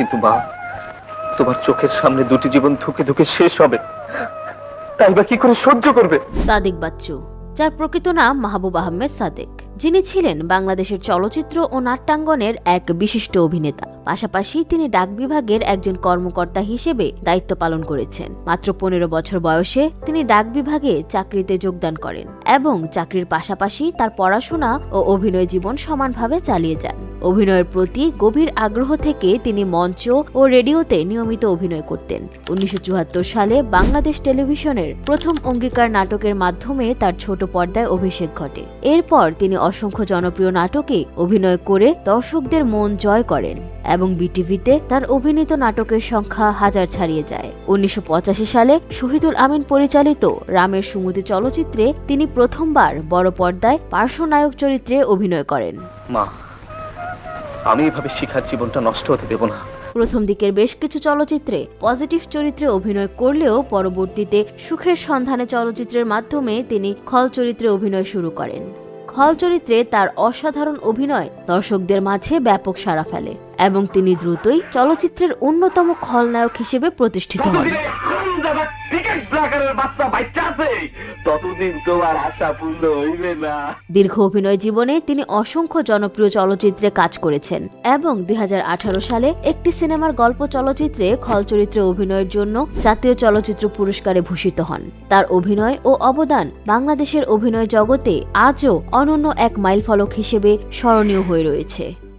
কিন্তু মা, তোমার চোখের সামনে দুটি জীবন ধুকে ধুকে শেষ হবে। তাই বা কি করে সহ্য করবে? সাদিক বাচ্চু, যার প্রকৃত নাম মাহবুব আহমেদ সাদেক, যিনি ছিলেন বাংলাদেশের চলচ্চিত্র ও নাট্যাঙ্গনের এক বিশিষ্ট অভিনেতা। পাশাপাশি তিনি ডাক বিভাগের একজন কর্মকর্তা হিসেবে দায়িত্ব পালন করেছেন। মাত্র পনেরো বছর বয়সে তিনি ডাক বিভাগে চাকরিতে যোগদান করেন এবং চাকরির পাশাপাশি তার পড়াশোনা ও অভিনয় জীবন সমানভাবে চালিয়ে যান। অভিনয়ের প্রতি গভীর আগ্রহ থেকে তিনি মঞ্চ ও রেডিওতে নিয়মিত অভিনয় করতেন। উনিশশো চুয়াত্তর সালে বাংলাদেশ টেলিভিশনের প্রথম অঙ্গীকার নাটকের মাধ্যমে তার ছোট পর্দায় অভিষেক ঘটে। এরপর তিনি অসংখ্য জনপ্রিয় নাটকে অভিনয় করে দর্শকদের মন জয় করেন এবং বিটিভিতে তার অভিনীত নাটকের সংখ্যা হাজার ছাড়িয়ে যায়। উনিশশো পঁচাশি সালে শহীদুল আমিন পরিচালিত রামের সুমতি চলচ্চিত্রে তিনি প্রথমবার বড় পর্দায় পার্শ্বনায়ক চরিত্রে অভিনয় করেন। মা আমি এভাবে শিখার জীবনটা নষ্ট হতে দেব না। প্রথম দিকের বেশ কিছু চলচ্চিত্রে পজিটিভ চরিত্রে অভিনয় করলেও পরবর্তীতে সুখের সন্ধানে চলচ্চিত্রের মাধ্যমে তিনি খল চরিত্রে অভিনয় শুরু করেন। খল চরিত্রে তার অসাধারণ অভিনয় দর্শকদের মাঝে ব্যাপক সাড়া ফেলে এবং তিনি দ্রুতই চলচ্চিত্রের অন্যতম খলনায়ক হিসেবে প্রতিষ্ঠিত হন। বাচ্চা বাচ্চা আছে। ততদিন তোমার আশা পূর্ণ হইবে না। দীর্ঘ অভিনয় জীবনে তিনি অসংখ্য জনপ্রিয় চলচ্চিত্রে কাজ করেছেন এবং দুই হাজার আঠারো সালে একটি সিনেমার গল্প চলচ্চিত্রে খল চরিত্রে অভিনয়ের জন্য জাতীয় চলচ্চিত্র পুরস্কারে ভূষিত হন। তার অভিনয় ও অবদান বাংলাদেশের অভিনয় জগতে আজও অনন্য এক মাইলফলক হিসেবে স্মরণীয় হয়ে রয়েছে।